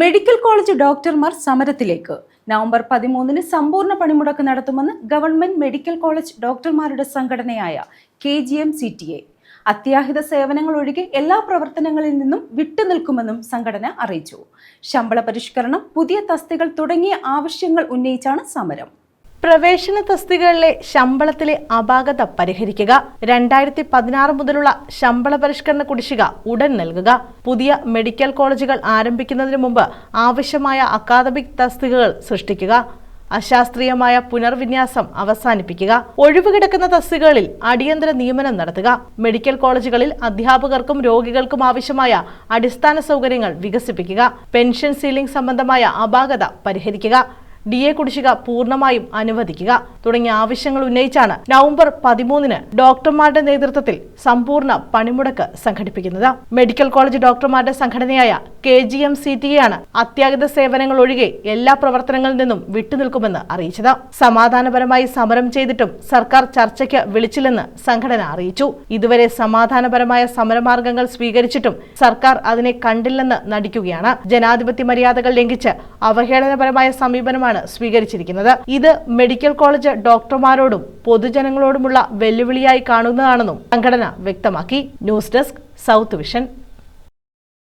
Medical college ഡോക്ടർമാർ സമരത്തിലേക്ക്. November പതിമൂന്നിന് സമ്പൂർണ പണിമുടക്ക് നടത്തുമെന്ന് ഗവൺമെന്റ് മെഡിക്കൽ കോളേജ് ഡോക്ടർമാരുടെ സംഘടനയായ K G M C T A. അത്യാഹിത സേവനങ്ങൾ ഒഴികെ എല്ലാ പ്രവർത്തനങ്ങളിൽ നിന്നും വിട്ടുനിൽക്കുമെന്നും സംഘടന അറിയിച്ചു. ശമ്പള പരിഷ്കരണം പുതിയ തസ്തികൾ തുടങ്ങിയ ആവശ്യങ്ങൾ ഉന്നയിച്ചാണ് സമരം. പ്രവേശന തസ്തികകളിലെ ശമ്പളത്തിലെ അപാകത പരിഹരിക്കുക. രണ്ടായിരത്തി പതിനാറ് മുതലുള്ള ശമ്പള പരിഷ്കരണ കുടിശ്ശിക ഉടൻ നൽകുക. പുതിയ മെഡിക്കൽ കോളേജുകൾ ആരംഭിക്കുന്നതിന് മുമ്പ് ആവശ്യമായ അക്കാദമിക് തസ്തികകൾ സൃഷ്ടിക്കുക. അശാസ്ത്രീയമായ പുനർവിന്യാസം അവസാനിപ്പിക്കുക. ഒഴിവുകിടക്കുന്ന തസ്തികകളിൽ അടിയന്തര നിയമനം നടത്തുക. മെഡിക്കൽ കോളേജുകളിൽ അധ്യാപകർക്കും രോഗികൾക്കും ആവശ്യമായ അടിസ്ഥാന സൗകര്യങ്ങൾ വികസിപ്പിക്കുക. പെൻഷൻ സീലിംഗ് സംബന്ധമായ അപാകത പരിഹരിക്കുക. ഡി എ കുടിശ്ശിക പൂർണമായും അനുവദിക്കുക. തുടങ്ങിയ ആവശ്യങ്ങൾ ഉന്നയിച്ചാണ് നവംബർ പതിമൂന്നിന് ഡോക്ടർമാരുടെ നേതൃത്വത്തിൽ സമ്പൂർണ പണിമുടക്ക് സംഘടിപ്പിക്കുന്നത്. മെഡിക്കൽ കോളേജ് ഡോക്ടർമാരുടെ സംഘടനയായ K G M C T ആണ് അത്യാഹിത സേവനങ്ങൾ ഒഴികെ എല്ലാ പ്രവർത്തനങ്ങളിൽ നിന്നും വിട്ടുനിൽക്കുമെന്ന് അറിയിച്ചത്. സമാധാനപരമായി സമരം ചെയ്തിട്ടും സർക്കാർ ചർച്ചയ്ക്ക് വിളിച്ചില്ലെന്ന് സംഘടന അറിയിച്ചു. ഇതുവരെ സമാധാനപരമായ സമരമാർഗങ്ങൾ സ്വീകരിച്ചിട്ടും സർക്കാർ അതിനെ കണ്ടില്ലെന്ന് നടിക്കുകയാണ്. ജനാധിപത്യ മര്യാദകൾ ലംഘിച്ച് അവഹേളനപരമായ സമീപനമാണ് സ്വീകരിച്ചിരിക്കുന്നത്. ഇത് മെഡിക്കൽ കോളേജ് ഡോക്ടർമാരോടും പൊതുജനങ്ങളോടുമുള്ള വെല്ലുവിളിയായി കാണുന്നതാണെന്നും സംഘടന വ്യക്തമാക്കി. News desk South Vision.